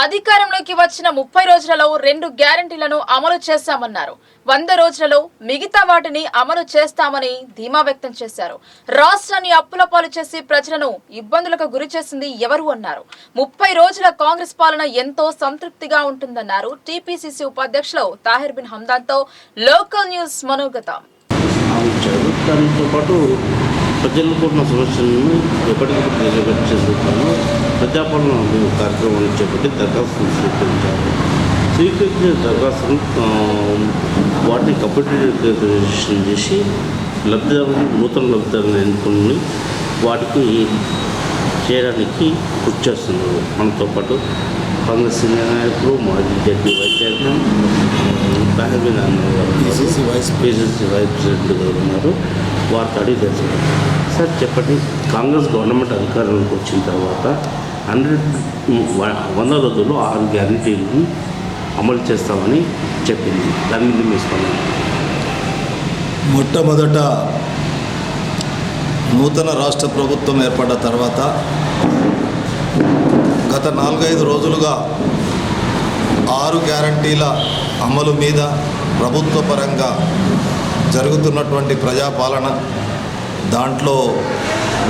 అధికారంలోకి వచ్చిన ముప్పై రోజులలో రెండు గ్యారంటీలను అమలు చేశామన్నారు. వంద రోజులలో మిగతా వాటిని అమలు చేస్తామని ధీమా వ్యక్తం చేశారు. రాష్ట్రాన్ని అప్పుల పాలు చేసి ప్రజలను ఇబ్బందులకు గురి చేసింది ఎవరు అన్నారు. ముప్పై రోజుల కాంగ్రెస్ పాలన ఎంతో సంతృప్తిగా ఉంటుందన్నారు టీపీసీసీ ఉపాధ్యక్షులు తాహిర్ బిన్ హమ్దాన్తో లోకల్ న్యూస్ మనోగత. ప్రజలకు ఉన్న సమస్యలను ఎప్పటికప్పుడు ప్రజాపాలన అభివృద్ధి కార్యక్రమాన్ని చేపట్టి దరఖాస్తులు స్వీకరించారు. స్వీకరించిన దరఖాస్తులు ఆ, వాటిని కంప్యూటర్ రిజిస్ట్రేషన్ చేసి లబ్ధిదారులు నూతన లబ్ధిదారులను ఎన్నుకుని వాటికి చేయడానికి కృషి చేస్తున్నారు. మనతో పాటు కాంగ్రెస్ సీనియర్ నాయకులు మాజీ జడ్పీ వైస్ చైర్మన్ అన్నగారు PCC vice PCC vice president గారు ఉన్నారు. వారితో అడిగి తెలుసుకున్నాం సార్ చెప్పండి. కాంగ్రెస్ గవర్నమెంట్ అధికారంలోకి వచ్చిన తర్వాత హండ్రెడ్ వంద రోజుల్లో ఆరు గ్యారంటీలను అమలు చేస్తామని చెప్పింది. దాని మీద మీ స్పందన? మొట్టమొదట నూతన రాష్ట్ర ప్రభుత్వం ఏర్పడ్డ తర్వాత గత నాలుగైదు రోజులుగా ఆరు గ్యారంటీల అమలు మీద ప్రభుత్వ పరంగా జరుగుతున్నటువంటి ప్రజాపాలన దాంట్లో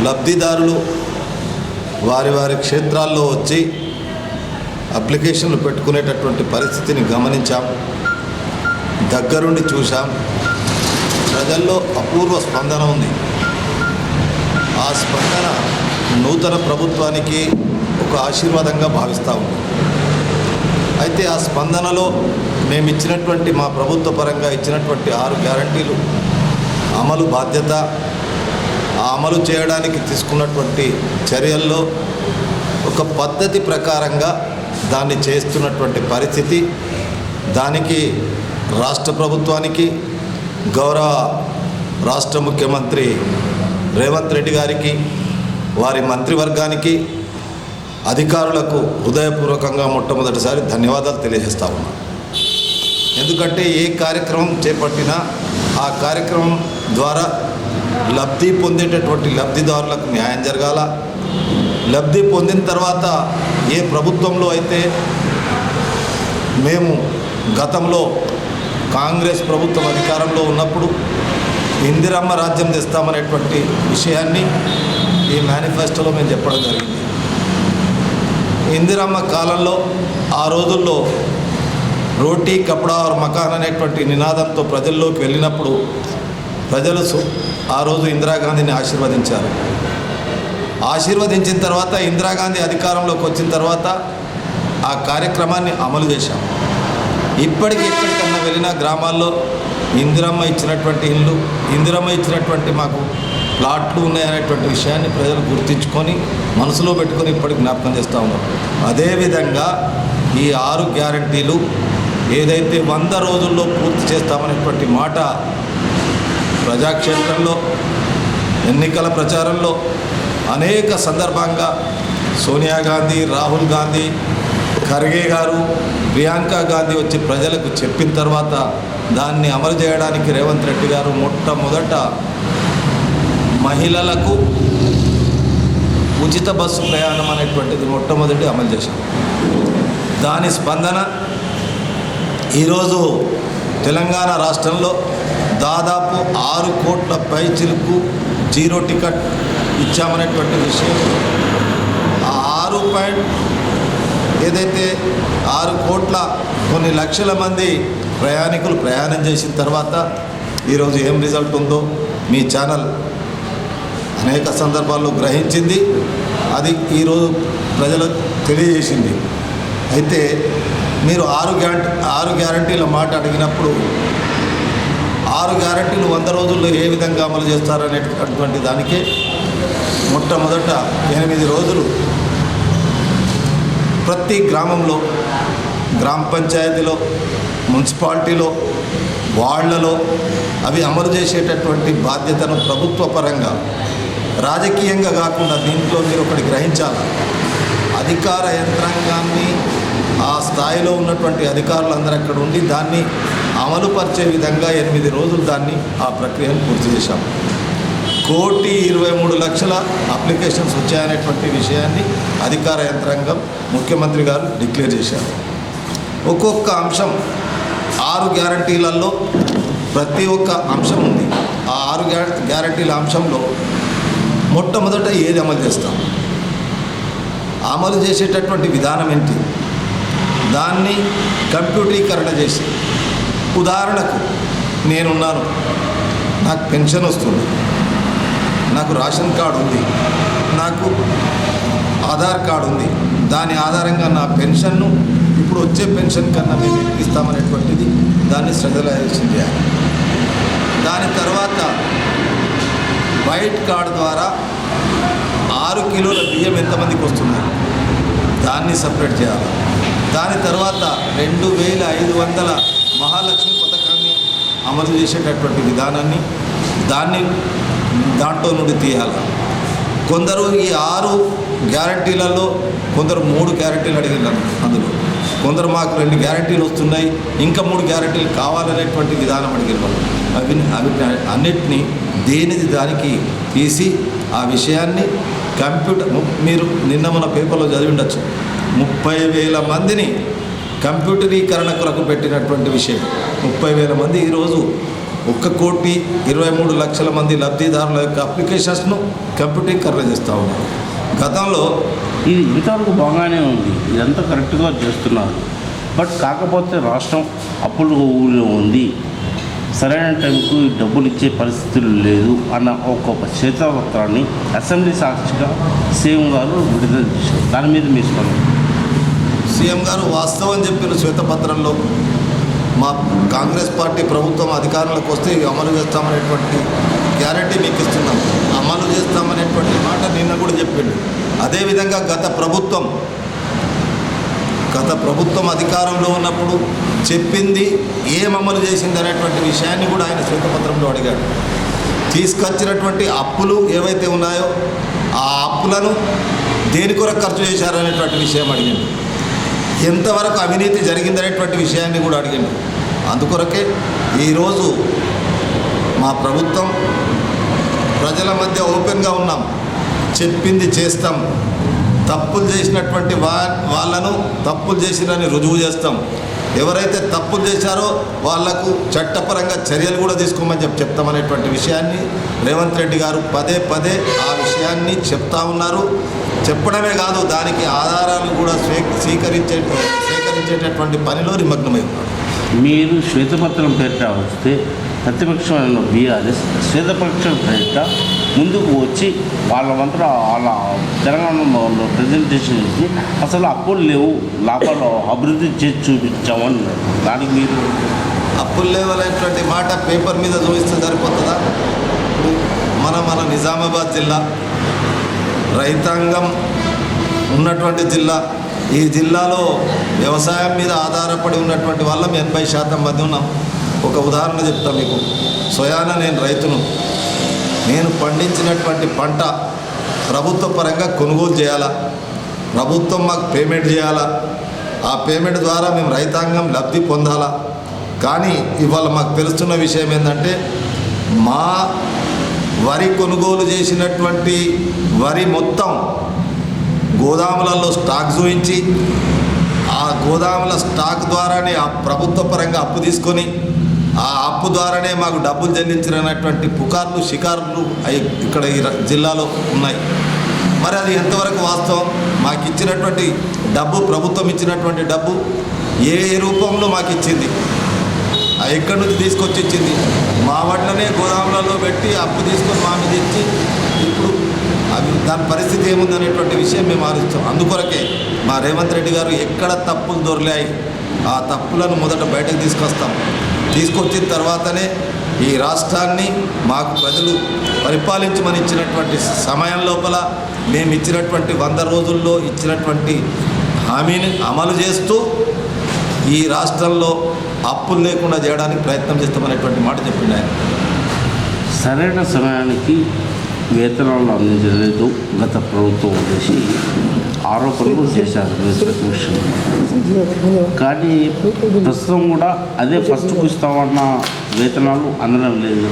లబ్ధిదారులు వారి వారి క్షేత్రాల్లో వచ్చి అప్లికేషన్లు పెట్టుకునేటటువంటి పరిస్థితిని గమనించాం. దగ్గరుండి చూశాం. ప్రజల్లో అపూర్వ స్పందన ఉంది. ఆ స్పందన నూతన ప్రభుత్వానికి ఒక ఆశీర్వాదంగా భావిస్తూ ఉంది. అయితే ఆ స్పందనలో మేము ఇచ్చినటువంటి మా ప్రభుత్వ పరంగా ఇచ్చినటువంటి ఆరు గ్యారంటీలు అమలు బాధ్యత ఆ అమలు చేయడానికి తీసుకున్నటువంటి చర్యల్లో ఒక పద్ధతి ప్రకారంగా దాన్ని చేస్తున్నటువంటి పరిస్థితి. దానికి రాష్ట్ర ప్రభుత్వానికి గౌరవ రాష్ట్ర ముఖ్యమంత్రి రేవంత్ రెడ్డి గారికి వారి మంత్రివర్గానికి అధికారులకు హృదయపూర్వకంగా మొట్టమొదటిసారి ధన్యవాదాలు తెలియజేస్తా ఉన్నాను ఎందుకంటే ఏ కార్యక్రమం చేపట్టినా ఆ కార్యక్రమం ద్వారా లబ్ధి పొందేటటువంటి లబ్ధిదారులకు న్యాయం జరగాల. లబ్ధి పొందిన తర్వాత ఏ ప్రభుత్వంలో అయితే మేము గతంలో కాంగ్రెస్ ప్రభుత్వం అధికారంలో ఉన్నప్పుడు ఇందిరమ్మ రాజ్యం తెస్తామనేటువంటి విషయాన్ని ఈ మేనిఫెస్టోలో మేము చెప్పడం జరిగింది. ఇందిరమ్మ కాలంలో ఆ రోజుల్లో రోటీ కపడా మకాన్ అనేటువంటి నినాదంతో ప్రజల్లోకి వెళ్ళినప్పుడు ప్రజలు ఆ రోజు ఇందిరాగాంధీని ఆశీర్వదించారు. ఆశీర్వదించిన తర్వాత ఇందిరాగాంధీ అధికారంలోకి వచ్చిన తర్వాత ఆ కార్యక్రమాన్ని అమలు చేశాం. ఇప్పటికి ఎక్కడికన్నా వెళ్ళిన గ్రామాల్లో ఇందిరమ్మ ఇచ్చినటువంటి ఇల్లు ఇందిరమ్మ ఇచ్చినటువంటి మాకు ప్లాట్లు ఉన్నాయనేటువంటి విషయాన్ని ప్రజలు గుర్తించుకొని మనసులో పెట్టుకొని ఇప్పటికి జ్ఞాపకం చేస్తూ ఉన్నాం. అదేవిధంగా ఈ ఆరు గ్యారంటీలు ఏదైతే వంద రోజుల్లో పూర్తి చేస్తామనేటువంటి మాట ప్రజాక్షేత్రంలో ఎన్నికల ప్రచారంలో అనేక సందర్భంగా సోనియా గాంధీ రాహుల్ గాంధీ ఖర్గే గారు ప్రియాంక గాంధీ వచ్చి ప్రజలకు చెప్పిన తర్వాత దాన్ని అమలు చేయడానికి రేవంత్ రెడ్డి గారు మొట్టమొదట మహిళలకు ఉచిత బస్సు ప్రయాణం అనేటువంటిది మొట్టమొదటి అమలు చేశారు. దాని స్పందన ఈరోజు తెలంగాణ రాష్ట్రంలో దాదాపు ఆరు కోట్ల పైచిలకు జీరో టికెట్ ఇచ్చామనేటువంటి విషయం. ఆ ఆరు పాయింట్ ఏదైతే ఆరు కోట్ల కొన్ని లక్షల మంది ప్రయాణికులు ప్రయాణం చేసిన తర్వాత ఈరోజు ఏం రిజల్ట్ ఉందో మీ ఛానల్ అనేక సందర్భాల్లో గ్రహించింది. అది ఈరోజు ప్రజలకు తెలియజేసింది. అయితే మీరు ఆరు గ్యారంటీ ఆరు గ్యారంటీల మాట అడిగినప్పుడు ఆరు గ్యారెంటీలు వంద రోజుల్లో ఏ విధంగా అమలు చేస్తారనేటటువంటి దానికే మొట్టమొదట ఎనిమిది రోజులు ప్రతి గ్రామంలో గ్రామ పంచాయతీలో మున్సిపాలిటీలో వాళ్ళలో అవి అమలు చేసేటటువంటి బాధ్యతను ప్రభుత్వ పరంగా రాజకీయంగా కాకుండా దీంట్లో మీరు ఒకటి గ్రహించాలి? అధికార యంత్రాంగాన్ని ఆ స్థాయిలో ఉన్నటువంటి అధికారులందరూ అక్కడ ఉండి దాన్ని అమలుపరిచే విధంగా ఎనిమిది రోజులు దాన్ని ఆ ప్రక్రియను పూర్తి చేశాం. కోటి ఇరవై మూడు లక్షల అప్లికేషన్స్ వచ్చాయనేటువంటి విషయాన్ని అధికార యంత్రాంగం ముఖ్యమంత్రి గారు డిక్లేర్ చేశారు. ఒక్కొక్క అంశం ఆరు గ్యారంటీలలో ప్రతి ఒక్క అంశం ఉంది. ఆ ఆరు గ్యారంటీల అంశంలో మొట్టమొదట ఏది అమలు చేస్తాం? అమలు చేసేటటువంటి విధానం ఏంటి? దాన్ని కంప్యూటరీకరణ చేసి. ఉదాహరణకు నేనున్నాను. నాకు పెన్షన్ వస్తుంది. నాకు రేషన్ కార్డు ఉంది. నాకు ఆధార్ కార్డు ఉంది. దాని ఆధారంగా నా పెన్షన్ను ఇప్పుడు వచ్చే పెన్షన్ కన్నా మేము ఇస్తామనేటువంటిది దాన్ని స్ట్రజలైజేషన్ చేయాలి దాని తర్వాత వైట్ కార్డు ద్వారా ఆరు కిలోల బియ్యం ఎంతమందికి వస్తుంది? దాన్ని సపరేట్ చేయాలి. దాని తర్వాత రెండు వేల ఐదు వందల మహాలక్ష్మి పథకాన్ని అమలు చేసేటటువంటి విధానాన్ని దాన్ని దాంట్లో నుండి తీయాలి. కొందరు ఈ ఆరు గ్యారంటీలలో కొందరు మూడు గ్యారంటీలు అడిగినారు అందులో. కొందరు మాకు రెండు గ్యారంటీలు వస్తున్నాయి ఇంకా మూడు గ్యారంటీలు కావాలనేటువంటి విధానం అడిగిన వాళ్ళు. అవి అవి అన్నిటినీ దేనిది దానికి తీసి ఆ విషయాన్ని కంప్యూటర్ మీరు నిన్న మన పేపర్లో చదివి ఉండొచ్చు. ముప్పై వేల మందిని కంప్యూటరీకరణ కొరకు పెట్టినటువంటి విషయం. ముప్పై వేల మంది ఈరోజు ఒక్క కోటి ఇరవై మూడు లక్షల మంది లబ్ధిదారుల యొక్క అప్లికేషన్స్ను కంప్యూటరీకరణ చేస్తూ ఉన్నారు. గతంలో ఇది ఇంతవరకు బాగానే ఉంది. ఇదంతా కరెక్ట్గా చేస్తున్నారు. బట్ కాకపోతే రాష్ట్రం అప్పులు ఊళ్ళో ఉంది. సరైన టైంకు డబ్బులు ఇచ్చే పరిస్థితులు లేదు అన్న ఒక శ్వేతపత్రాన్ని అసెంబ్లీ సాక్షిగా సీఎం గారు విడుదల చేశారు. దాని మీద మీ స్పందన? సీఎం గారు వాస్తవం చెప్పిన శ్వేతపత్రంలో మా కాంగ్రెస్ పార్టీ ప్రభుత్వం అధికారంలోకి వస్తే అమలు చేస్తామనేటువంటి గ్యారంటీ మీకు ఇస్తున్నాం. అమలు చేస్తామనేటువంటి మాట నిన్న కూడా చెప్పిండు. అదేవిధంగా గత ప్రభుత్వం గత ప్రభుత్వం అధికారంలో ఉన్నప్పుడు చెప్పింది ఏం అమలు చేసింది అనేటువంటి విషయాన్ని కూడా ఆయన శ్వేతపత్రంలో అడిగాడు. తీసుకొచ్చినటువంటి అప్పులు ఏవైతే ఉన్నాయో ఆ అప్పులను దేని కొరకు ఖర్చు చేశారనేటువంటి విషయం అడిగింది ఎంతవరకు అవినీతి జరిగిందనేటువంటి విషయాన్ని కూడా అడిగింది అందుకొరకే ఈరోజు మా ప్రభుత్వం ప్రజల మధ్య ఓపెన్గా ఉన్నాం. చెప్పింది చేస్తాం. తప్పులు చేసినటువంటి వా వాళ్ళను తప్పులు చేసినని రుజువు చేస్తాం. ఎవరైతే తప్పులు చేశారో వాళ్ళకు చట్టపరంగా చర్యలు కూడా తీసుకోమని చెప్పి చెప్తామనేటువంటి విషయాన్ని రేవంత్ రెడ్డి గారు పదే పదే ఆ విషయాన్ని చెప్తా ఉన్నారు. చెప్పడమే కాదు దానికి ఆధారాలు కూడా స్వీ స్వీకరించే స్వీకరించేటటువంటి పనిలో నిమగ్నమై ఉన్నారు. మీరు శ్వేతపత్రం పేరిట వస్తే ప్రతిపక్షమైన బీఆర్ఎస్ శ్వేతపక్షం పేరిట ముందుకు వచ్చి వాళ్ళ వంతు వాళ్ళ తెలంగాణలో ప్రజెంటేషన్ ఇచ్చి అసలు అప్పులు లేవు లాభాలు అభివృద్ధి చేసి చూపించామని దానికి మీరు అప్పులు లేవనేటువంటి మాట పేపర్ మీద చూపిస్తే సరిపోతుందా? మన మన నిజామాబాద్ జిల్లా రైతాంగం ఉన్నటువంటి జిల్లా ఈ జిల్లాలో వ్యవసాయం మీద ఆధారపడి ఉన్నటువంటి వాళ్ళం ఎనభై శాతం మంది ఉన్నాం. ఒక ఉదాహరణ చెప్తా మీకు. స్వయాన నేను రైతును. నేను పండించినటువంటి పంట ప్రభుత్వ పరంగా కొనుగోలు చేయాలా? ప్రభుత్వం మాకు పేమెంట్ చేయాలా? ఆ పేమెంట్ ద్వారా మేము రైతాంగం లబ్ధి పొందాలా? కానీ ఇవాళ మాకు తెలుస్తున్న విషయం ఏంటంటే మా వరి కొనుగోలు చేసినటువంటి వరి మొత్తం గోదాములలో స్టాక్ చూపించి ఆ గోదాముల స్టాక్ ద్వారానే ఆ ప్రభుత్వ పరంగా అప్పు తీసుకొని ఆ అప్పు ద్వారానే మాకు డబ్బులు చెల్లించినటువంటి పుకార్లు షికార్లు ఇక్కడ ఈ జిల్లాలో ఉన్నాయి. మరి అది ఎంతవరకు వాస్తవం? మాకు ఇచ్చినటువంటి డబ్బు ప్రభుత్వం ఇచ్చినటువంటి డబ్బు ఏ ఏ రూపంలో మాకు ఇచ్చింది ఎక్కడి నుంచి తీసుకొచ్చి ఇచ్చింది మా వడ్లనే గోదాములలో పెట్టి అప్పు తీసుకొని మా మీద ఇచ్చి ఇప్పుడు అవి దాని పరిస్థితి ఏముందనేటువంటి విషయం మేము ఆలోచిస్తాం. అందుకొరకే మా రేవంత్ రెడ్డి గారు ఎక్కడ తప్పులు దొరికాయి ఆ తప్పులను మొదట బయటకు తీసుకొస్తాం. తీసుకొచ్చిన తర్వాతనే ఈ రాష్ట్రాన్ని మాకు ప్రజలు పరిపాలించమని ఇచ్చినటువంటి సమయం లోపల మేము ఇచ్చినటువంటి వంద రోజుల్లో ఇచ్చినటువంటి హామీని అమలు చేస్తూ ఈ రాష్ట్రంలో అప్పులు లేకుండా చేయడానికి ప్రయత్నం చేస్తామనేటువంటి మాట చెప్పిండు ఆయన. సరైన సమయానికి వేతనాలు అందించలేదు గత ప్రభుత్వం వచ్చేసి ఆరోపణలు చేశారు. ప్రతిపక్షం కానీ ప్రస్తుతం కూడా అదే ఫస్ట్కు ఇస్తామన్న వేతనాలు అందడం లేదు.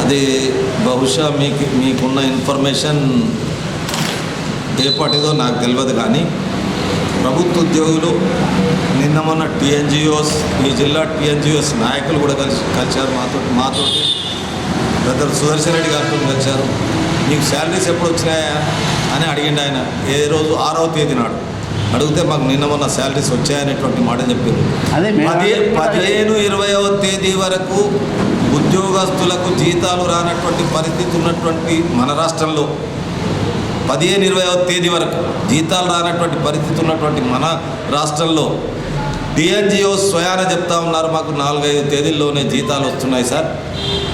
అది బహుశా మీకు మీకున్న ఇన్ఫర్మేషన్ ఏ పాటిదో నాకు తెలియదు కానీ ప్రభుత్వ ఉద్యోగులు నిన్న మొన్న టీఎన్జిఓస్ ఈ జిల్లా టీఎన్జిఓస్ నాయకులు కూడా కలిసి కలిశారు మాతో మాతో బ్రదర్ సుదర్శన్ రెడ్డి గారితో కలిశారు. మీకు శాలరీస్ ఎప్పుడు వచ్చినాయా అని అడిగిండు ఆయన. ఏ రోజు? ఆరవ తేదీ నాడు. అడిగితే మాకు నిన్న మొన్న శాలరీస్ వచ్చాయనేటువంటి మాట మేము పది పదిహేను ఇరవైవ తేదీ వరకు ఉద్యోగస్తులకు జీతాలు రానటువంటి పరిస్థితి ఉన్నటువంటి మన రాష్ట్రంలో పదిహేను ఇరవైవ తేదీ వరకు జీతాలు రానటువంటి పరిస్థితి ఉన్నటువంటి మన రాష్ట్రంలో డిఎన్జిఓ స్వయాన చెప్తా ఉన్నారు మాకు నాలుగైదు తేదీల్లోనే జీతాలు వస్తున్నాయి సార్.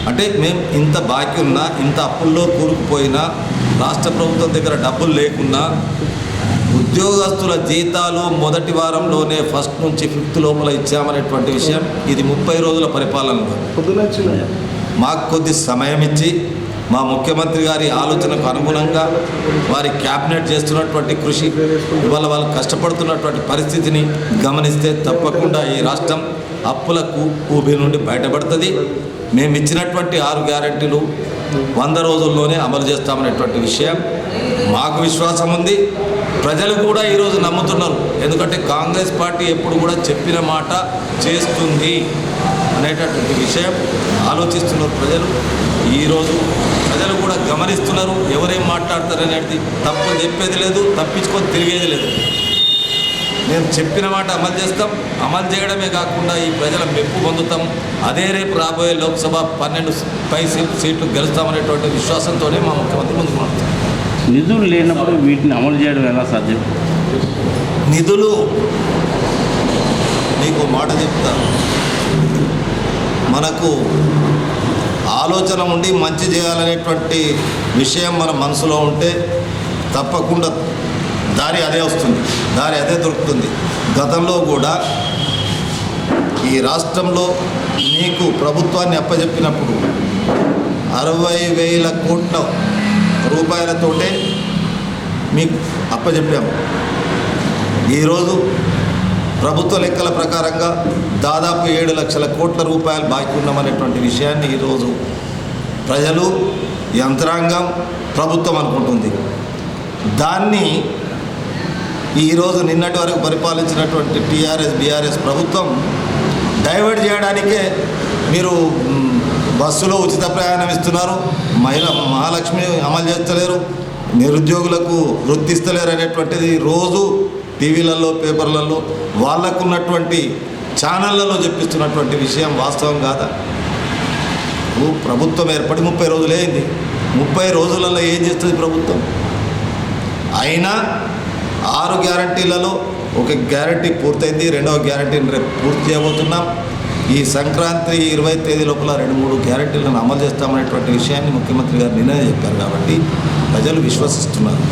అంటే మేము ఇంత బాకీ ఉన్నా ఇంత అప్పుల్లో కూరుకుపోయినా రాష్ట్ర ప్రభుత్వం దగ్గర డబ్బులు లేకున్నా ఉద్యోగస్తుల జీతాలు మొదటి వారంలోనే ఫస్ట్ నుంచి ఫిఫ్త్ లోపల ఇచ్చామనేటువంటి విషయం ఇది ముప్పై రోజుల పరిపాలనలో మాకు కొద్ది సమయం ఇచ్చి మా ముఖ్యమంత్రి గారి ఆలోచనకు అనుగుణంగా వారి క్యాబినెట్ చేస్తున్నటువంటి కృషి ఇవాళ వాళ్ళు కష్టపడుతున్నటువంటి పరిస్థితిని గమనిస్తే తప్పకుండా ఈ రాష్ట్రం అప్పులకు ఊబి నుండి బయటపడుతుంది. మేము ఇచ్చినటువంటి ఆరు గ్యారంటీలు వంద రోజుల్లోనే అమలు చేస్తామనేటువంటి విషయం మాకు విశ్వాసం ఉంది. ప్రజలు కూడా ఈరోజు నమ్ముతున్నారు. ఎందుకంటే కాంగ్రెస్ పార్టీ ఎప్పుడు కూడా చెప్పిన మాట చేస్తుంది అనేటటువంటి విషయం ఆలోచిస్తున్నారు ప్రజలు. ఈరోజు ప్రజలు కూడా గమనిస్తున్నారు. ఎవరేం మాట్లాడతారు అనేది తప్పు చెప్పేది లేదు తప్పించుకొని తిరిగేది లేదు. మేము చెప్పిన మాట అమలు చేస్తాం. అమలు చేయడమే కాకుండా ఈ ప్రజల మెప్పు పొందుతాం. అదే రేపు రాబోయే లోక్సభ పన్నెండు పై సీట్లు గెలుస్తామనేటువంటి విశ్వాసంతోనే మా ముఖ్యమంత్రి ముందుకు నిధులు లేనప్పుడు వీటిని అమలు చేయడం ఎలా సాధ్యం? నిధులు మీకు మాట చెప్తా. మనకు ఆలోచన ఉండి మంచి చేయాలనేటువంటి విషయం మన మనసులో ఉంటే తప్పకుండా దారి అదే వస్తుంది. దారి అదే దొరుకుతుంది. గతంలో కూడా ఈ రాష్ట్రంలో మీకు ప్రభుత్వాన్ని అప్పచెప్పినప్పుడు అరవై వేల కోట్ల రూపాయలతోటే మీకు అప్పచెప్పాము ఈరోజు ప్రభుత్వ లెక్కల ప్రకారంగా దాదాపు ఏడు లక్షల కోట్ల రూపాయలు బాకీ ఉన్నామనేటువంటి విషయాన్ని ఈరోజు ప్రజలు యంత్రాంగం ప్రభుత్వం అనుకుంటుంది. దాన్ని ఈరోజు నిన్నటి వరకు పరిపాలించినటువంటి టీఆర్ఎస్ బీఆర్ఎస్ ప్రభుత్వం డైవర్ట్ చేయడానికే మీరు బస్సులో ఉచిత ప్రయాణం ఇస్తున్నారు. మహిళ మహాలక్ష్మి అమలు చేస్తలేరు. నిరుద్యోగులకు వృత్తిస్తలేరు అనేటువంటిది రోజు టీవీలలో పేపర్లలో వాళ్ళకున్నటువంటి ఛానళ్ళలో చెప్పిస్తున్నటువంటి విషయం వాస్తవం కాదా? ప్రభుత్వం ఏర్పడి ముప్పై రోజులు అయింది. ముప్పై రోజులలో ఏం చేస్తుంది ప్రభుత్వం? అయినా ఆరు గ్యారంటీలలో ఒక గ్యారంటీ పూర్తయింది రెండవ గ్యారంటీని రేపు పూర్తి చేయబోతున్నాం. ఈ సంక్రాంతి ఇరవై తేదీ లోపల రెండు మూడు గ్యారంటీలను అమలు చేస్తామనేటువంటి విషయాన్ని ముఖ్యమంత్రి గారు నిన్ననే చెప్పారు కాబట్టి ప్రజలు విశ్వసిస్తున్నారు.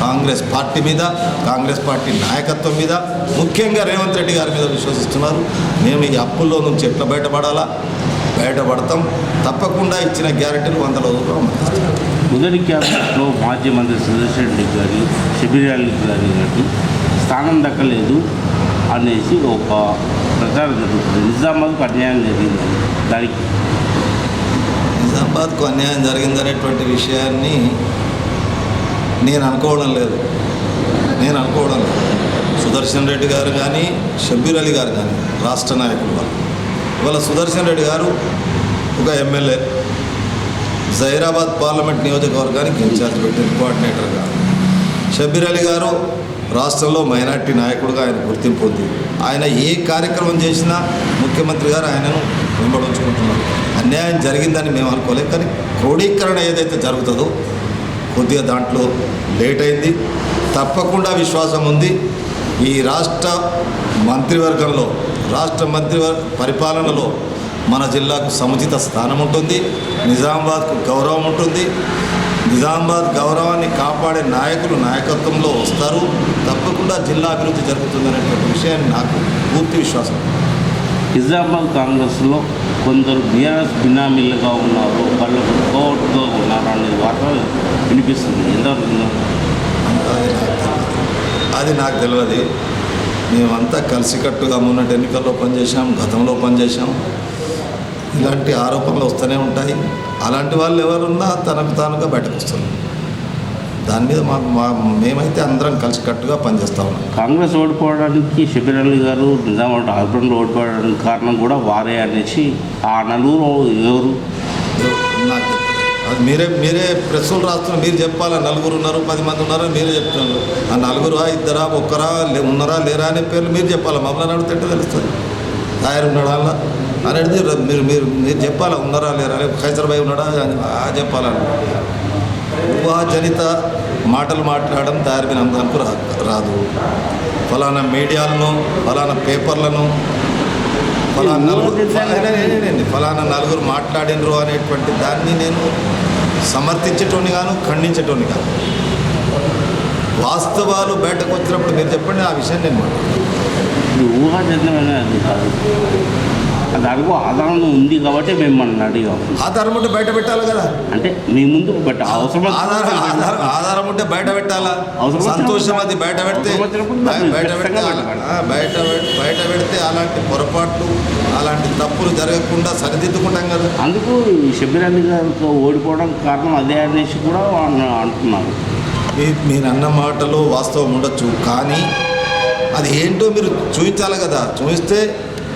కాంగ్రెస్ పార్టీ మీద కాంగ్రెస్ పార్టీ నాయకత్వం మీద ముఖ్యంగా రేవంత్ రెడ్డి గారి మీద విశ్వసిస్తున్నారు. మేము ఈ అప్పుల్లో నుంచి ఎట్లా బయటపడాలా? బయటపడతాం. తప్పకుండా ఇచ్చిన గ్యారంటీలు వందల రోజులు అమలు చేస్తాం. మొదటి క్యాబినెట్లో మాజీ మంత్రి సుదర్శన్ రెడ్డి గారి షబీరాలి గారి గారికి స్థానం దక్కలేదు అనేసి ఒక ప్రచారం జరుగుతుంది. నిజామాబాద్కు అన్యాయం జరిగింది? దానికి నిజామాబాద్కు అన్యాయం జరిగిందనేటువంటి విషయాన్ని నేను అనుకోవడం లేదు. నేను అనుకోవడం లేదు. సుదర్శన్ రెడ్డి గారు కానీ షబ్బీర్ అలీ గారు కానీ రాష్ట్ర నాయకులు వాళ్ళు. ఇవాళ సుదర్శన్ రెడ్డి గారు ఒక ఎమ్మెల్యే. జైరాబాద్ పార్లమెంట్ నియోజకవర్గానికి ఇన్ఛార్జ్ పెట్టిన కోఆర్డినేటర్గా. షబీర్ అలీ గారు రాష్ట్రంలో మైనార్టీ నాయకుడుగా ఆయన గుర్తింపు ఉంది ఆయన ఏ కార్యక్రమం చేసినా ముఖ్యమంత్రి గారు ఆయనను వెంబడించుకుంటున్నారు. అన్యాయం జరిగిందని మేము అనుకోలేదు కానీ క్రోడీకరణ ఏదైతే జరుగుతుందో కొద్దిగా దాంట్లో లేట్ అయింది. తప్పకుండా విశ్వాసం ఉంది. ఈ రాష్ట్ర మంత్రివర్గంలో రాష్ట్ర మంత్రివర్ పరిపాలనలో మన జిల్లాకు సముచిత స్థానం ఉంటుంది నిజామాబాద్కు గౌరవం ఉంటుంది. నిజామాబాద్ గౌరవాన్ని కాపాడే నాయకులు నాయకత్వంలో వస్తారు. తప్పకుండా జిల్లా అభివృద్ధి జరుగుతుందనేటువంటి విషయాన్ని నాకు పూర్తి విశ్వాసం. నిజామాబాద్ కాంగ్రెస్లో కొందరు బీఆర్ఎస్ బినామీలుగా ఉన్నారు. వాళ్ళకు కోర్టుగా ఉన్నారు అనేది వార్త వినిపిస్తుంది. ఎంతవరకు? ఉందో? అది నాకు తెలియదు. అది నాకు తెలియదు మేమంతా కలిసికట్టుగా మొన్నటి ఎన్నికల్లో పనిచేసాం గతంలో పనిచేసాం ఇలాంటి ఆరోపణలు వస్తూనే ఉంటాయి. అలాంటి వాళ్ళు ఎవరున్నా తనకు తానుగా బయటకు వస్తున్నారు దాని మీద మా మా మేమైతే అందరం కలిసికట్టుగా పనిచేస్తా ఉన్నాం. కాంగ్రెస్ ఓడిపోవడానికి షబీర్ అలీ గారు నిజామాబాద్ హస్బెండ్ ఓడిపోవడానికి కారణం కూడా వారే అనేసి ఆ నలుగురు ఎవరు? నాకు అది మీరే మీరే ప్రెస్సులు రాస్తున్నారు మీరు చెప్పాలా? నలుగురు ఉన్నారు పది మంది ఉన్నారు? మీరే చెప్తున్నారు. ఆ నలుగురా ఇద్దరా ఒక్కరా లే- ఉన్నారా లేరా అనే పేర్లు మీరు చెప్పాలా? మమ్మల్ని అడిగితే తెలుస్తుంది. తయారు ఉన్నాడా అనేది ర- మీరు మీరు మీరు చెప్పాలా? ఉన్నారా లేరా? ఖైసర్బాయి ఉన్నాడా? ఆ చెప్పాలని. ఊహాజనిత మాటలు మాట్లాడడం తయారు మీద అందరికీ రాదు. ఫలానా మీడియాలను ఫలానా పేపర్లను ఫలానా నలుగురు ఫలానా ఫలానా నలుగురు మాట్లాడినరు అనేటువంటి దాన్ని నేను సమర్థించేటోని గాను ఖండించేటోని కాను వాస్తవాలు బయటకు వచ్చినప్పుడు మీరు చెప్పండి ఆ విషయం నేను మాట్లాడతాను. అడుగు ఆధారం ఉంది కాబట్టి మేము మన అడిగాం. ఆధారం ఉంటే బయట పెట్టాలి కదా? అంటే మీ ముందు బట్ అవసరం ఆధారం ఆధారం ఆధారం ఉంటే బయట పెట్టాలా? అవసరం సంతోషం అది బయట పెడితే బయట పెడితే బయట బయట పెడితే అలాంటి పొరపాట్లు అలాంటి తప్పులు జరగకుండా సరిదిద్దుకుంటాం కదా? అందుకు షబీర్ అలీ గారితో ఓడిపోవడం కారణం అదే అనేసి కూడా అంటున్నారు. మీ మీరు అన్న మాటలో వాస్తవం ఉండొచ్చు కానీ అది ఏంటో మీరు చూపించాలి కదా. చూపిస్తే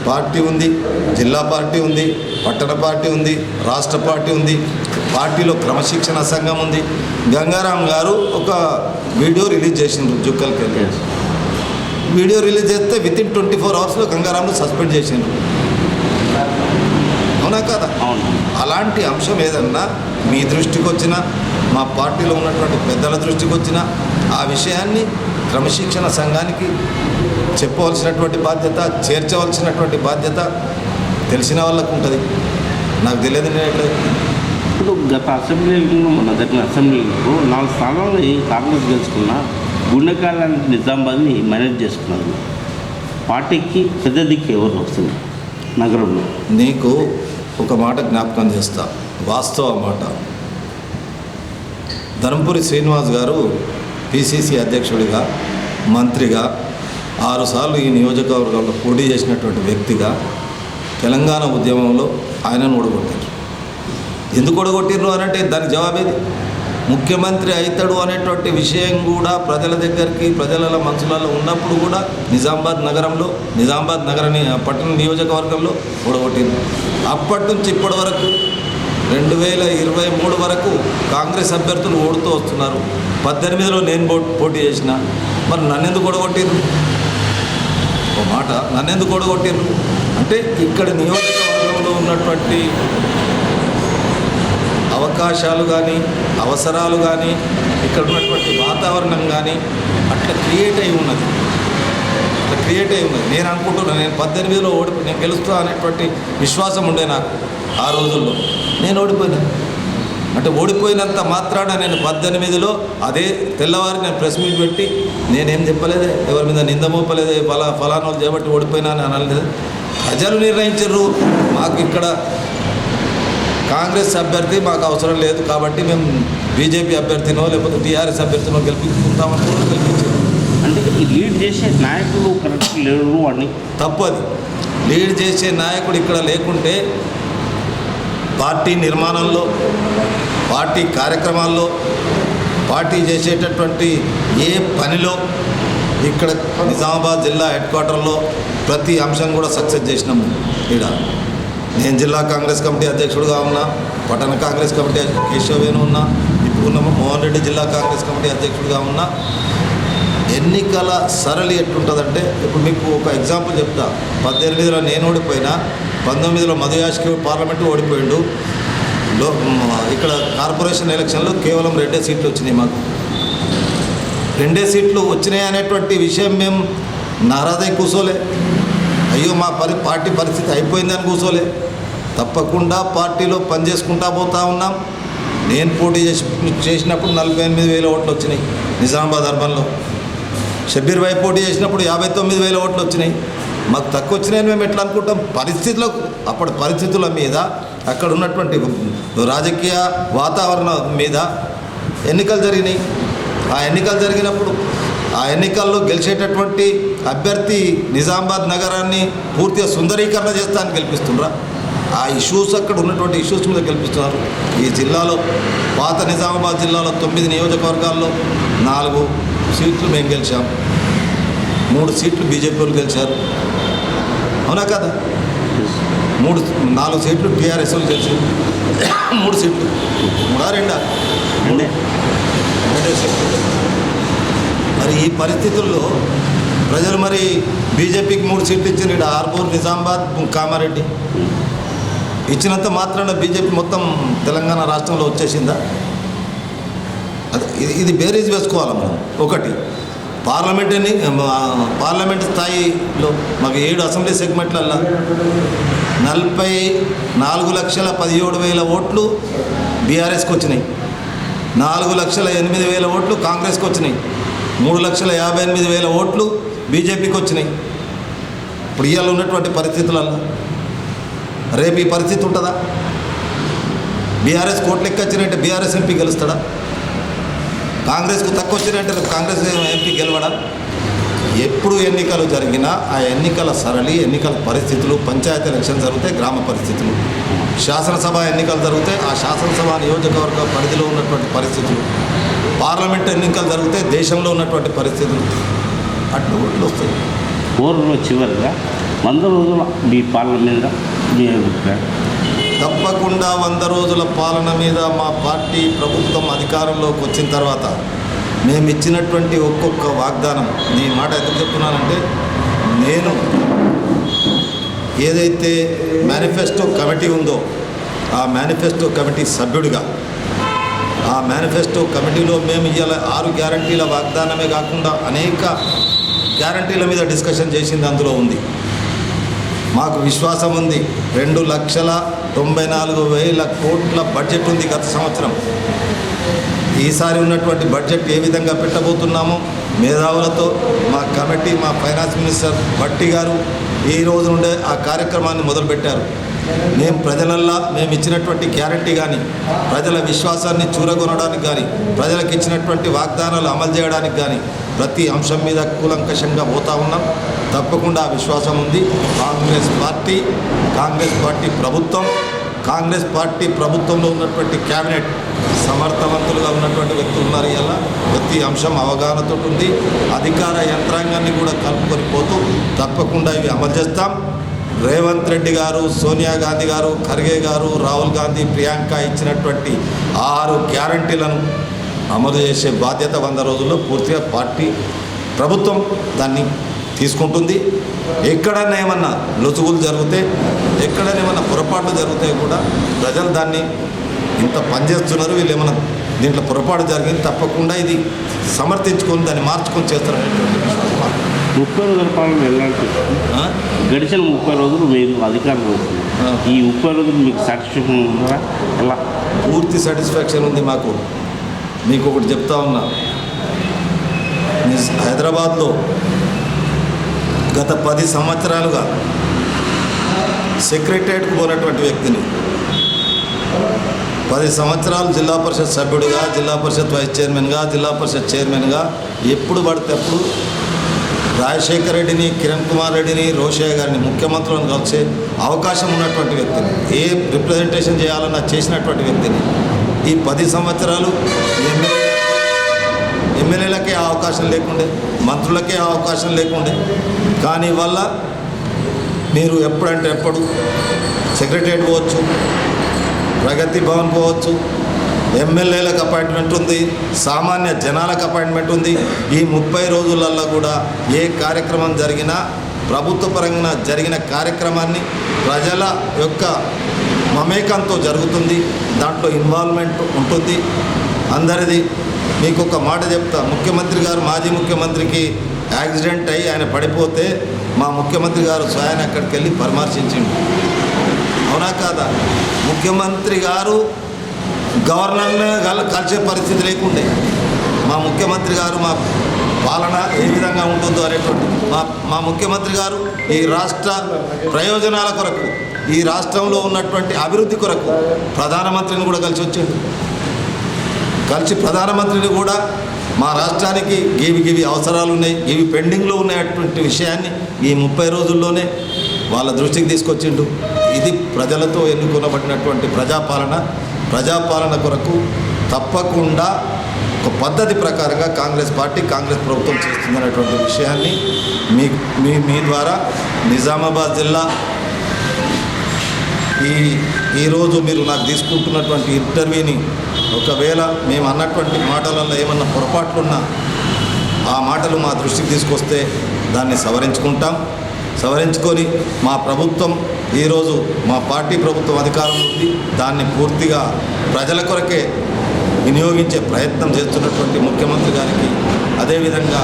పార్టీ ఉంది జిల్లా పార్టీ ఉంది పట్టణ పార్టీ ఉంది రాష్ట్ర పార్టీ ఉంది పార్టీలో క్రమశిక్షణ సంఘం ఉంది. గంగారాం గారు ఒక వీడియో రిలీజ్ చేసిండ్రు జుక్కలకి వెళ్ళి Yes. వీడియో రిలీజ్ చేస్తే విత్ ఇన్ ట్వంటీ ఫోర్ అవర్స్లో గంగారాంను సస్పెండ్ చేసిండ్రు. అవునా కదా? అవును. అలాంటి అంశం ఏదన్నా మీ దృష్టికి వచ్చినా మా పార్టీలో ఉన్నటువంటి పెద్దల దృష్టికి వచ్చినా ఆ విషయాన్ని క్రమశిక్షణ సంఘానికి చెప్పవలసినటువంటి బాధ్యత చేర్చవలసినటువంటి బాధ్యత తెలిసిన వాళ్ళకు ఉంటుంది. నాకు తెలియదు నేను ఇప్పుడు గత అసెంబ్లీ ఎన్నికల్లో మన జరిగిన అసెంబ్లీలో నాలుగు స్థానాలు ఈ కాంగ్రెస్ గెలుచుకున్న గుండెకాల నిజామాబాద్ని మేనేజ్ చేసుకున్నారు. పార్టీకి పెద్ద దిక్కు ఎవరు వస్తుంది? నగరంలో. నీకు ఒక మాట జ్ఞాపకం చేస్తా. వాస్తవ మాట. ధర్మపురి శ్రీనివాస్ గారు పిసిసి అధ్యక్షుడిగా మంత్రిగా ఆరుసార్లు ఈ నియోజకవర్గంలో పోటీ చేసినటువంటి వ్యక్తిగా తెలంగాణ ఉద్యమంలో ఆయనను ఓడగొట్టారు. ఎందుకు ఓడగొట్టిర్రు అని అంటే దానికి జవాబేది ముఖ్యమంత్రి అవుతాడు అనేటువంటి విషయం కూడా ప్రజల దగ్గరికి ప్రజల మనసులలో ఉన్నప్పుడు కూడా నిజామాబాద్ నగరంలో నిజామాబాద్ నగర పట్టణ నియోజకవర్గంలో ఓడగొట్టింది అప్పటి నుంచి ఇప్పటి వరకు రెండు వేల ఇరవై మూడు వరకు కాంగ్రెస్ అభ్యర్థులు ఓడుతూ వస్తున్నారు. పద్దెనిమిదిలో నేను పో పోటీ చేసిన. మరి నన్ను ఎందుకు ఓడగొట్టింది ఒక మాట. నన్నెందుకు ఓడగొట్టిర్రు? అంటే ఇక్కడ నియోజకవర్గంలో ఉన్నటువంటి అవకాశాలు కానీ అవసరాలు కానీ ఇక్కడ ఉన్నటువంటి వాతావరణం కానీ అట్లా క్రియేట్ అయి ఉన్నది. అట్లా క్రియేట్ అయి ఉన్నది. నేను అనుకుంటున్నాను నేను పద్దెనిమిదిలో ఓడిపో నేను గెలుస్తా అనేటువంటి విశ్వాసం ఉండే నాకు ఆ రోజుల్లో. నేను ఓడిపోయినా. అంటే ఓడిపోయినంత మాత్రాన నేను పద్దెనిమిదిలో అదే తెల్లవారి నేను ప్రెస్ మీట్ పెట్టి నేనేం చెప్పలేదే ఎవరి మీద నింద మోపలేదే ఫలా ఫలానా చేపట్టి ఓడిపోయినా అని అనలేదు. ప్రజలు నిర్ణయించారు. మాకు ఇక్కడ కాంగ్రెస్ అభ్యర్థి మాకు అవసరం లేదు కాబట్టి మేము బీజేపీ అభ్యర్థినో లేకపోతే టీఆర్ఎస్ అభ్యర్థినో గెలిపించుకుంటామని కూడా గెలిపించారు. అంటే ఈ లీడ్ చేసే నాయకులు కరెక్ట్ లేరు అని? తప్పు అది. లీడ్ చేసే నాయకుడు ఇక్కడ లేకుంటే పార్టీ నిర్మాణంలో పార్టీ కార్యక్రమాల్లో పార్టీ చేసేటటువంటి ఏ పనిలో ఇక్కడ నిజామాబాద్ జిల్లా హెడ్ క్వార్టర్లో ప్రతి అంశం కూడా సక్సెస్ చేసినాము ఇక్కడ నేను జిల్లా కాంగ్రెస్ కమిటీ అధ్యక్షుడుగా ఉన్నా పట్టణ కాంగ్రెస్ కమిటీ కేశవేను ఉన్నా ఇప్పుడు ఉన్న మోహన్ రెడ్డి జిల్లా కాంగ్రెస్ కమిటీ అధ్యక్షుడిగా ఉన్నా ఎన్నికల సరళి ఎట్లుంటుందంటే ఇప్పుడు మీకు ఒక ఎగ్జాంపుల్ చెప్తా. పద్దెనిమిదిలో నేను ఓడిపోయినా పంతొమ్మిదిలో మధుయాష్కి పార్లమెంటు ఓడిపోయిండు లో ఇక్కడ కార్పొరేషన్ ఎలక్షన్లో కేవలం రెండే సీట్లు వచ్చినాయి మాకు. రెండే సీట్లు వచ్చినాయి అనేటువంటి విషయం మేము నారాదై కూర్చోలే అయ్యో మా పరి పార్టీ పరిస్థితి అయిపోయిందని కూర్చోలే తప్పకుండా పార్టీలో పనిచేసుకుంటా పోతా ఉన్నాం. నేను పోటీ చేసి చేసినప్పుడు నలభై ఎనిమిది వేల ఓట్లు వచ్చినాయి నిజామాబాద్ అర్బన్లో. షబ్బీర్ భాయ్ పోటీ చేసినప్పుడు యాభై తొమ్మిది వేల ఓట్లు వచ్చినాయి. మాకు తక్కువ వచ్చినాయని మేము ఎట్లా అనుకుంటాం? పరిస్థితులకు అప్పటి పరిస్థితుల మీద అక్కడ ఉన్నటువంటి రాజకీయ వాతావరణం మీద ఎన్నికలు జరిగినాయి. ఆ ఎన్నికలు జరిగినప్పుడు ఆ ఎన్నికల్లో గెలిచేటటువంటి అభ్యర్థి నిజామాబాద్ నగరాన్ని పూర్తిగా సుందరీకరణ చేస్తానికి గెలిపిస్తుండ్రా. ఆ ఇష్యూస్ అక్కడ ఉన్నటువంటి ఇష్యూస్ మీద గెలిపిస్తున్నారు. ఈ జిల్లాలో పాత నిజామాబాద్ జిల్లాలో తొమ్మిది నియోజకవర్గాల్లో నాలుగు సీట్లు మేము గెలిచాం. మూడు సీట్లు బీజేపీ వాళ్ళు గెలిచారు. అవునా కదా? మూడు నాలుగు సీట్లు టీఆర్ఎస్ వాళ్ళు గెలిచారు మూడు సీట్లు. మూడా రెండా? రెండే. సీట్లు. మరి ఈ పరిస్థితుల్లో ప్రజలు మరి బీజేపీకి మూడు సీట్లు ఇచ్చింది ఇక్కడ ఆర్మూర్ నిజామాబాద్ కామారెడ్డి. ఇచ్చినంత మాత్రాన బీజేపీ మొత్తం తెలంగాణ రాష్ట్రంలో వచ్చేసిందా? అది ఇది- ఇది బేరీజ్ వేసుకోవాలి మనం? ఒకటి. పార్లమెంట్ ఎన్ని పార్లమెంట్ స్థాయిలో మాకు ఏడు అసెంబ్లీ సెగ్మెంట్లల్లో నలభై నాలుగు లక్షల పదిహేడు వేల ఓట్లు బీఆర్ఎస్కి వచ్చినాయి. నాలుగు లక్షల ఎనిమిది వేల ఓట్లు కాంగ్రెస్కి వచ్చినాయి. మూడు లక్షల యాభై ఎనిమిది వేల ఓట్లు బీజేపీకి వచ్చినాయి. ఇప్పుడు ఇవాళ ఉన్నటువంటి పరిస్థితులలో రేపు ఈ పరిస్థితి ఉంటుందా? బీఆర్ఎస్ కోట్లు ఎక్కొచ్చినట్టే బీఆర్ఎస్ ఎంపీ గెలుస్తాడా? కాంగ్రెస్కు తక్కువ వచ్చినట్టే రేపు కాంగ్రెస్ ఎంపీ గెలవడం? ఎప్పుడు ఎన్నికలు జరిగినా ఆ ఎన్నికల సరళి ఎన్నికల పరిస్థితులు పంచాయతీ ఎలక్షన్ జరిగితే గ్రామ పరిస్థితులు. శాసనసభ ఎన్నికలు జరిగితే ఆ శాసనసభ నియోజకవర్గ పరిధిలో ఉన్నటువంటి పరిస్థితులు. పార్లమెంట్ ఎన్నికలు జరిగితే దేశంలో ఉన్నటువంటి పరిస్థితులు. అట్లు ఓట్లు వస్తాయి. ఊర్లో చివరిగా వంద రోజుల మీ పాలన మీద మీ అభిప్రాయం? తప్పకుండా వంద రోజుల పాలన మీద మా పార్టీ ప్రభుత్వం అధికారంలోకి వచ్చిన తర్వాత మేము ఇచ్చినటువంటి ఒక్కొక్క వాగ్దానం నీ మాట ఎందుకు చెప్తున్నానంటే నేను ఏదైతే మేనిఫెస్టో కమిటీ ఉందో ఆ మేనిఫెస్టో కమిటీ సభ్యుడిగా ఆ మేనిఫెస్టో కమిటీలో మేము ఇవాళ ఆరు గ్యారంటీల వాగ్దానమే కాకుండా అనేక గ్యారంటీల మీద డిస్కషన్ చేసింది అందులో ఉంది. మాకు విశ్వాసం ఉంది రెండు లక్షల తొంభై నాలుగు వేల కోట్ల బడ్జెట్ ఉంది గత సంవత్సరం. ఈసారి ఉన్నటువంటి బడ్జెట్ ఏ విధంగా పెట్టబోతున్నామో మేధావులతో మా కమిటీ మా ఫైనాన్స్ మినిస్టర్ భట్టి గారు ఈ రోజు నుండే ఆ కార్యక్రమాన్ని మొదలుపెట్టారు. మేము ప్రజలల్లా మేము ఇచ్చినటువంటి గ్యారంటీ కానీ ప్రజల విశ్వాసాన్ని చూరగొనడానికి కానీ ప్రజలకు ఇచ్చినటువంటి వాగ్దానాలు అమలు చేయడానికి కానీ ప్రతి అంశం మీద కూలంకషంగా పోతా ఉన్నాం. తప్పకుండా ఆ విశ్వాసం ఉంది. కాంగ్రెస్ పార్టీ కాంగ్రెస్ పార్టీ ప్రభుత్వం కాంగ్రెస్ పార్టీ ప్రభుత్వంలో ఉన్నటువంటి క్యాబినెట్ సమర్థవంతులుగా ఉన్నటువంటి వ్యక్తులు ఉన్నారు ఇలా ప్రతి అంశం అవగాహనతో ఉంది. అధికార యంత్రాంగాన్ని కూడా కలుపుకొని పోతూ తప్పకుండా ఇవి అమలు చేస్తాం. రేవంత్ రెడ్డి గారు సోనియా గాంధీ గారు ఖర్గే గారు రాహుల్ గాంధీ ప్రియాంక ఇచ్చినటువంటి ఆరు గ్యారంటీలను అమలు చేసే బాధ్యత వంద రోజుల్లో పూర్తిగా పార్టీ ప్రభుత్వం దాన్ని తీసుకుంటుంది. ఎక్కడన్నా ఏమన్నా లొసుగులు జరిగితే ఎక్కడైనా ఏమన్నా పొరపాట్లు జరిగితే కూడా ప్రజలు దాన్ని ఇంత పనిచేస్తున్నారు వీళ్ళు ఏమన్నా దీంట్లో పొరపాటు జరిగింది తప్పకుండా ఇది సమర్థించుకొని దాన్ని మార్చుకొని చేస్తారనేటువంటి విశ్వాసం. ముప్పై రోజుల పాలన ఎలాంటి? గడిచిన ముప్పై రోజులు మీరు అధికారంలో. ఈ ముప్పై రోజులు మీకు సాటిస్ఫాక్షన్ ఉందా? ఎలా? పూర్తి సాటిస్ఫాక్షన్ ఉంది మాకు. మీకు ఒకటి చెప్తా ఉన్నా. హైదరాబాద్లో గత పది సంవత్సరాలుగా సెక్రటరియట్కు పోయినటువంటి వ్యక్తిని పది సంవత్సరాలు జిల్లా పరిషత్ సభ్యుడిగా జిల్లా పరిషత్ వైస్ చైర్మన్గా జిల్లా పరిషత్ చైర్మన్గా ఎప్పుడు పడితే అప్పుడు రాజశేఖర రెడ్డిని కిరణ్ కుమార్ రెడ్డిని రోషయ్య గారిని ముఖ్యమంత్రులను కలిసే అవకాశం ఉన్నటువంటి వ్యక్తిని ఏ రిప్రజెంటేషన్ చేయాలన్నా చేసినటువంటి వ్యక్తిని ఈ పది సంవత్సరాలు ఎమ్మెల్యే ఎమ్మెల్యేలకే అవకాశం లేకుండే మంత్రులకే అవకాశం లేకుండే. కానీ వల్ల మీరు ఎప్పుడంటే ఎప్పుడు సెక్రటరియట్ పోవచ్చు ప్రగతి భవన్ పోవచ్చు ఎమ్మెల్యేలకు అపాయింట్మెంట్ ఉంది సామాన్య జనాలకు అపాయింట్మెంట్ ఉంది. ఈ ముప్పై రోజులల్లో కూడా ఏ కార్యక్రమం జరిగినా ప్రభుత్వ పరంగా జరిగిన కార్యక్రమాన్ని ప్రజల యొక్క మమేకంతో జరుగుతుంది. దాంట్లో ఇన్వాల్వ్మెంట్ ఉంటుంది. అందరిది మీకు ఒక మాట చెప్తా. ముఖ్యమంత్రి గారు మాజీ ముఖ్యమంత్రికి యాక్సిడెంట్ అయ్యి ఆయన పడిపోతే మా ముఖ్యమంత్రి గారు స్వయాన అక్కడికి వెళ్ళి పరామర్శించిండు. అవునా కాదా? ముఖ్యమంత్రి గారు గవర్నర్ కలిసే పరిస్థితి లేకుండే. మా ముఖ్యమంత్రి గారు మా పాలన ఏ విధంగా ఉంటుందో అనేటువంటి మా మా ముఖ్యమంత్రి గారు ఈ రాష్ట్ర ప్రయోజనాల కొరకు ఈ రాష్ట్రంలో ఉన్నటువంటి అభివృద్ధి కొరకు ప్రధానమంత్రిని కూడా కలిసి వచ్చిండు. కలిసి ప్రధానమంత్రిని కూడా మా రాష్ట్రానికి గివి గివి అవసరాలు ఉన్నాయి ఇవి పెండింగ్లో ఉన్నటువంటి విషయాన్ని ఈ ముప్పై రోజుల్లోనే వాళ్ళ దృష్టికి తీసుకొచ్చిండు. ఇది ప్రజలతో ఎన్నుకొనబడినటువంటి ప్రజాపాలన ప్రజాపాలన కొరకు తప్పకుండా ఒక పద్ధతి ప్రకారంగా కాంగ్రెస్ పార్టీ కాంగ్రెస్ ప్రభుత్వం చేస్తుందనేటువంటి విషయాన్ని మీ మీ మీ ద్వారా నిజామాబాద్ జిల్లా ఈ ఈరోజు మీరు నాకు తీసుకుంటున్నటువంటి ఇంటర్వ్యూని ఒకవేళ మేము అన్నటువంటి మాటలలో ఏమన్నా పొరపాట్లున్నా ఆ మాటలు మా దృష్టికి తీసుకొస్తే దాన్ని సవరించుకుంటాం. సవరించుకొని మా ప్రభుత్వం ఈరోజు మా పార్టీ ప్రభుత్వం అధికారంలో ఉంది. దాన్ని పూర్తిగా ప్రజల కొరకే వినియోగించే ప్రయత్నం చేస్తున్నటువంటి ముఖ్యమంత్రి గారికి అదేవిధంగా